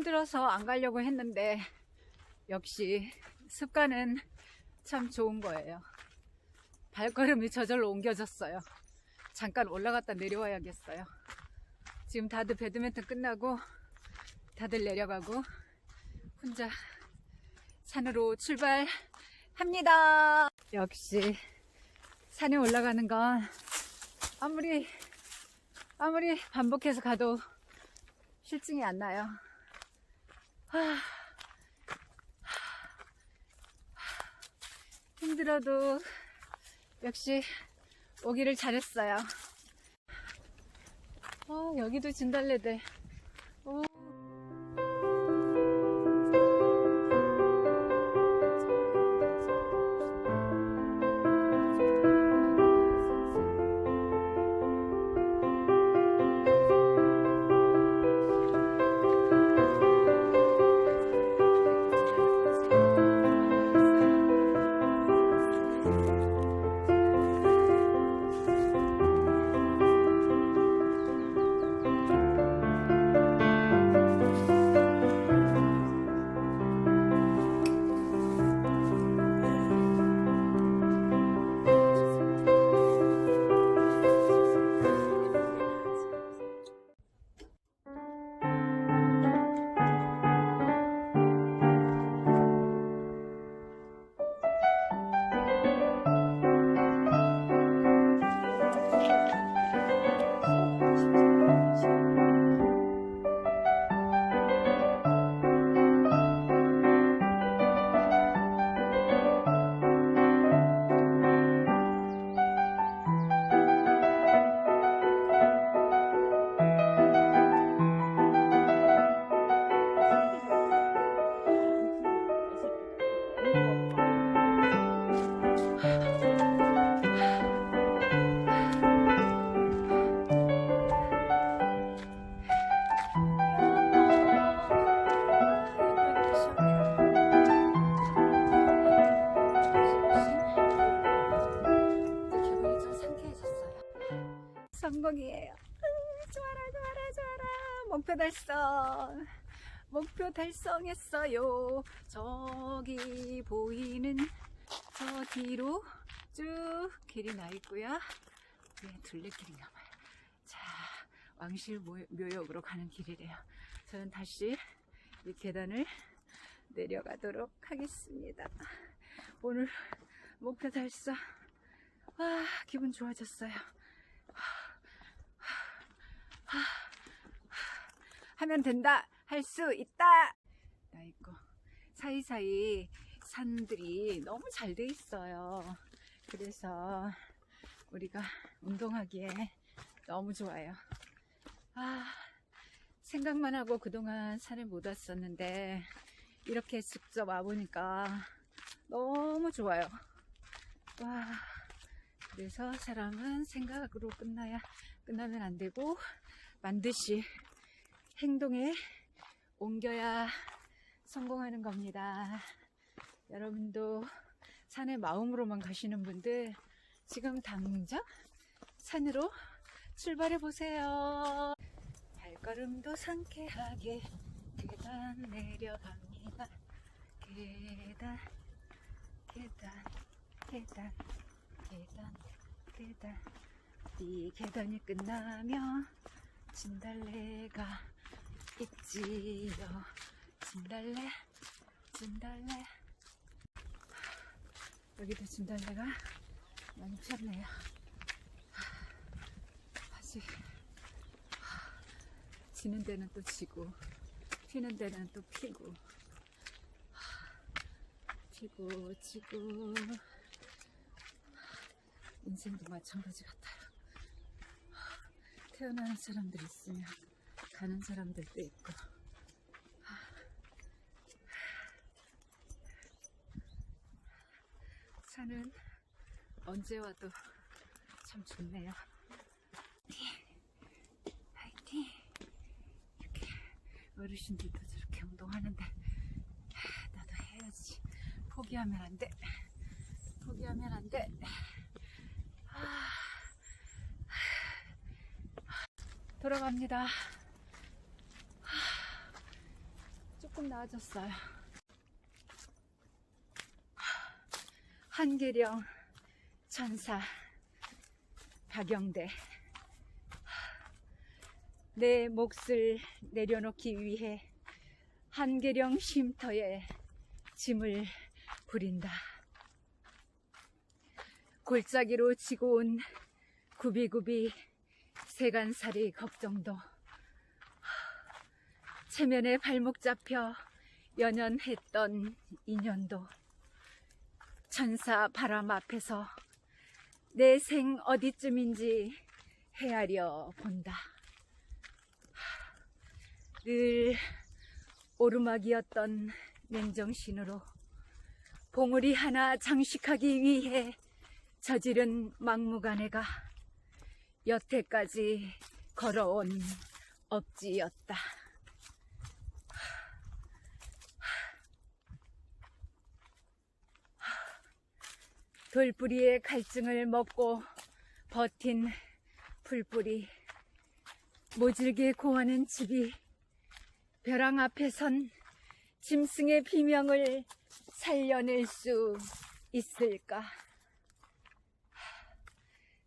힘들어서 안 가려고 했는데 역시 습관은 참 좋은 거예요. 발걸음이 저절로 옮겨졌어요. 잠깐 올라갔다 내려와야겠어요. 지금 다들 배드민턴 끝나고 다들 내려가고 혼자 산으로 출발합니다. 역시 산에 올라가는 건 아무리 아무리 반복해서 가도 실증이 안 나요. 하, 힘들어도 역시 오기를 잘했어요. 어, 여기도 진달래들. 목표 달성. 목표 달성했어요. 저기 보이는 저 뒤로 쭉 길이 나 있고요. 네, 둘레길인가 봐요. 자, 왕실 모- 묘역으로 가는 길이래요. 저는 다시 이 계단을 내려가도록 하겠습니다. 오늘 목표 달성. 와, 기분 좋아졌어요. 하 면 된다. 할 수 있다. 나 있고 사이사이 산들이 너무 잘 돼 있어요. 그래서 우리가 운동하기에 너무 좋아요. 아, 생각만 하고 그동안 산을 못 왔었는데 이렇게 직접 와보니까 너무 좋아요. 와. 그래서 사람은 생각으로 끝나야 끝나면 안 되고 반드시 행동에 옮겨야 성공하는 겁니다. 여러분도 산에 마음으로만 가시는 분들 지금 당장 산으로 출발해 보세요. 발걸음도 상쾌하게 계단 내려갑니다. 계단 계단 계단 계단 계단 이 계단이 끝나면 진달래가 있지요. 진달래? 진달래? 여기도 진달래가 많이 폈네요. 아직 지는 데는 또 지고 피는 데는 또 피고. 피고 지고. 인생도 마찬가지 같아요. 태어나는 사람들 있으면 가는 사람들도 있고. 산은 언제 와도 참 좋네요. 파이팅! 이렇게 어르신들도 저렇게 운동하는데 나도 해야지. 포기하면 안 돼. 포기하면 안 돼. 돌아갑니다. 조금 나아졌어요. 한계령 천사 박영대 내 몫을 내려놓기 위해 한계령 쉼터에 짐을 부린다. 골짜기로 지고 온 구비구비 세간살이 걱정도 체면에 발목 잡혀 연연했던 인연도 천사 바람 앞에서 내 생 어디쯤인지 헤아려 본다. 늘 오르막이었던 맨정신으로 봉우리 하나 장식하기 위해 저지른 막무가내가 여태까지 걸어온 업지였다. 돌뿌리의 갈증을 먹고 버틴 풀뿌리 모질게 고하는 집이 벼랑 앞에 선 짐승의 비명을 살려낼 수 있을까?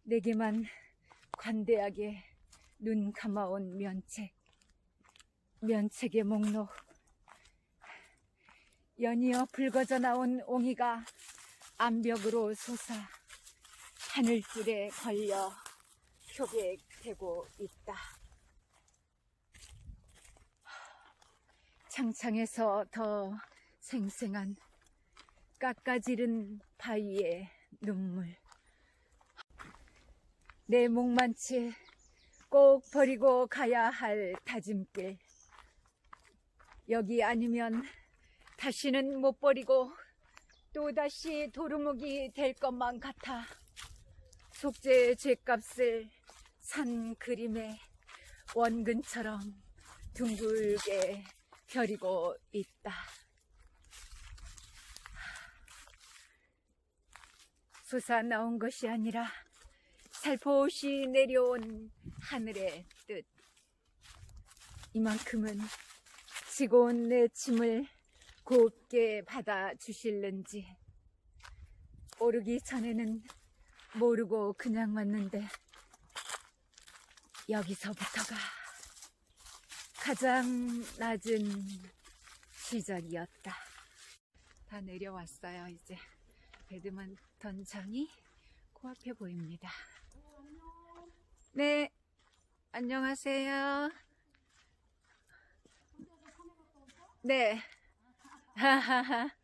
내게만 관대하게 눈 감아온 면책, 면책의 목록. 연이어 붉어져 나온 옹이가 암벽으로 솟아 하늘줄에 걸려 표백되고 있다. 창창에서 더 생생한 깎아지른 바위의 눈물. 내 목만치 꼭 버리고 가야 할 다짐길. 여기 아니면 다시는 못 버리고 또다시 도루묵이 될 것만 같아. 속죄의 죄값을 산 그림에 원근처럼 둥글게 펴리고 있다. 솟아 나온 것이 아니라 살포시 내려온 하늘의 뜻. 이만큼은 지고 온 내 짐을 곱게 받아 주실는지 오르기 전에는 모르고 그냥 왔는데 여기서부터가 가장 낮은 시작이었다. 다 내려왔어요, 이제. 배드민턴장이 코앞에 보입니다. 네, 안녕하세요. 네. 하하하.